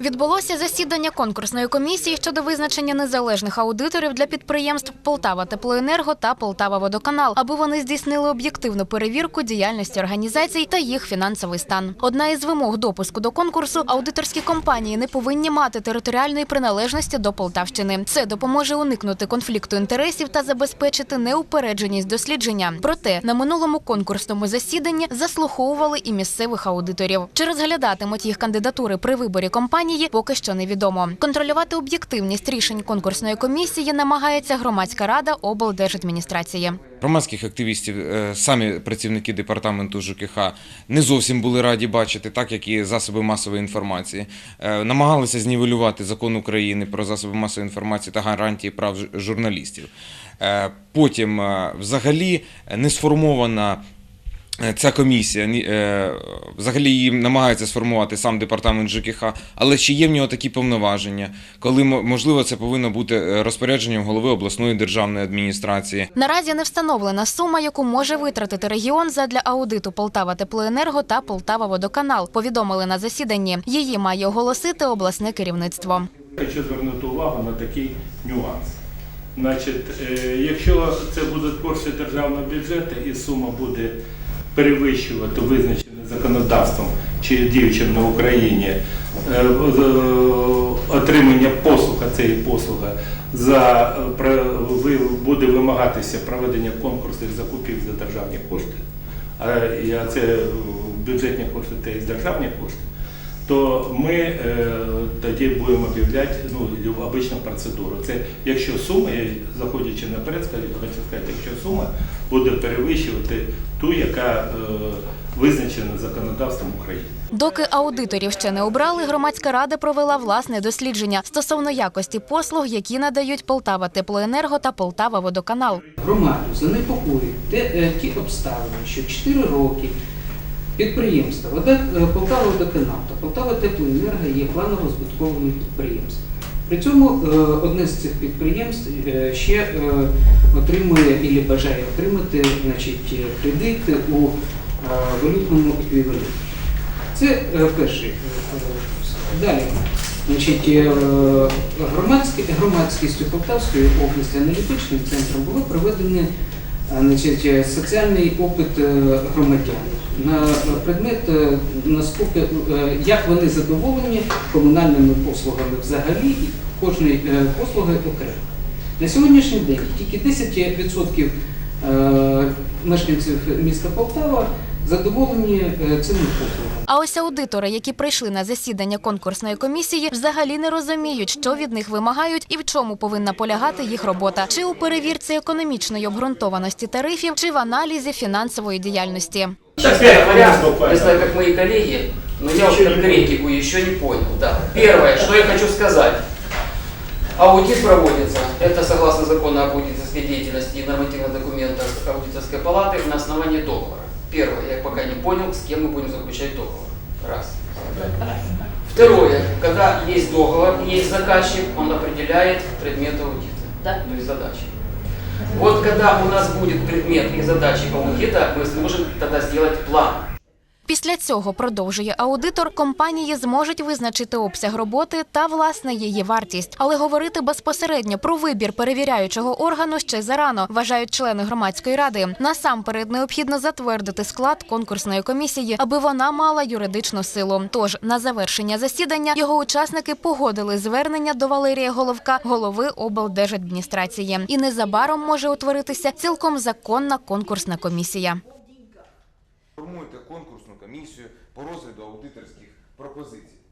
Відбулося засідання конкурсної комісії щодо визначення незалежних аудиторів для підприємств Полтава Теплоенерго та Полтава Водоканал, аби вони здійснили об'єктивну перевірку діяльності організацій та їх фінансовий стан. Одна із вимог допуску до конкурсу аудиторські компанії не повинні мати територіальної приналежності до Полтавщини. Це допоможе уникнути конфлікту інтересів та забезпечити неупередженість дослідження. Проте на минулому конкурсному засіданні заслуховували і місцевих аудиторів. Чи розглядатимуть їх кандидатури при виборі компанії, поки що невідомо. Контролювати об'єктивність рішень конкурсної комісії намагається громадська рада облдержадміністрації. Громадських активістів е, самі працівники департаменту ЖКХ не зовсім були раді бачити, так як і засоби масової інформації. Е, Намагалися знівелювати закон України про засоби масової інформації та гарантії прав журналістів. Е, Потім, взагалі, не сформована. Е, Ця комісія е, взагалі її намагається сформувати сам департамент ЖКХ, але чи є в нього такі повноваження, коли мо- можливо це повинно бути е, розпорядженням голови обласної державної адміністрації. Наразі не встановлена сума, яку може витратити регіон задля аудиту Полтава Теплоенерго та Полтава Водоканал. Повідомили на засіданні. Її має оголосити обласне керівництво. Хочу звернути увагу на такий нюанс. Значить, якщо це будуть кошти державного бюджету і сума буде перевищувати визначене законодавством чи діючим на Україні е, отримання послуга цієї послуги за е, буде вимагатися проведення конкурсів закупів за державні кошти, а це е, бюджетні кошти та і державні кошти то ми е, тоді будемо об'являти ну, обичну процедуру. Це якщо сума, я заходячи наперед, скажу, хочу сказати, якщо сума буде перевищувати ту, яка е, визначена законодавством України. Доки аудиторів ще не обрали, громадська рада провела власне дослідження стосовно якості послуг, які надають Полтава Теплоенерго та Полтава Водоканал. Громаду занепокоюють е, ті обставини, що 4 роки підприємства Вода, е, Полтава Водоканал та Полтава Теплоенерго є планово-збитковими підприємствами. При цьому е, одне з цих підприємств е, ще отримує і бажає отримати значить, кредити у валютному еквіваленті. Це перший. Далі. Значить, громадські, громадськістю Полтавської області аналітичним центром було проведено значить, е, соціальний опит е, громадян на предмет, е, наскільки, як вони задоволені комунальними послугами взагалі і кожної послуги окремо. На сьогоднішній день тільки 10% е, мешканців міста Полтава задоволені е, цими послугами. А ось аудитори, які прийшли на засідання конкурсної комісії, взагалі не розуміють, що від них вимагають і в чому повинна полягати їх робота, чи у перевірці економічної обґрунтованості тарифів, чи в аналізі фінансової діяльності. Честно говоря, не знаю, как мои коллеги, но я вот конкретику еще не понял. Да. Первое, что я хочу сказать. Аудит проводится, это согласно закону об деятельности и нормативных документах аудиторской палаты на основании договора. Первое, я пока не понял, с кем мы будем заключать договор. Раз. Второе, когда есть договор, есть заказчик, он определяет предмет аудита, то есть задачи. Вот когда у нас будет предмет и задачи аудита, мы сможем тогда сделать план. Після цього продовжує аудитор. Компанії зможуть визначити обсяг роботи та власне її вартість, але говорити безпосередньо про вибір перевіряючого органу ще зарано, вважають члени громадської ради. Насамперед необхідно затвердити склад конкурсної комісії, аби вона мала юридичну силу. Тож на завершення засідання його учасники погодили звернення до Валерія Головка, голови облдержадміністрації. І незабаром може утворитися цілком законна конкурсна комісія. Формуйте конкурсну комісію по розгляду аудиторських пропозицій.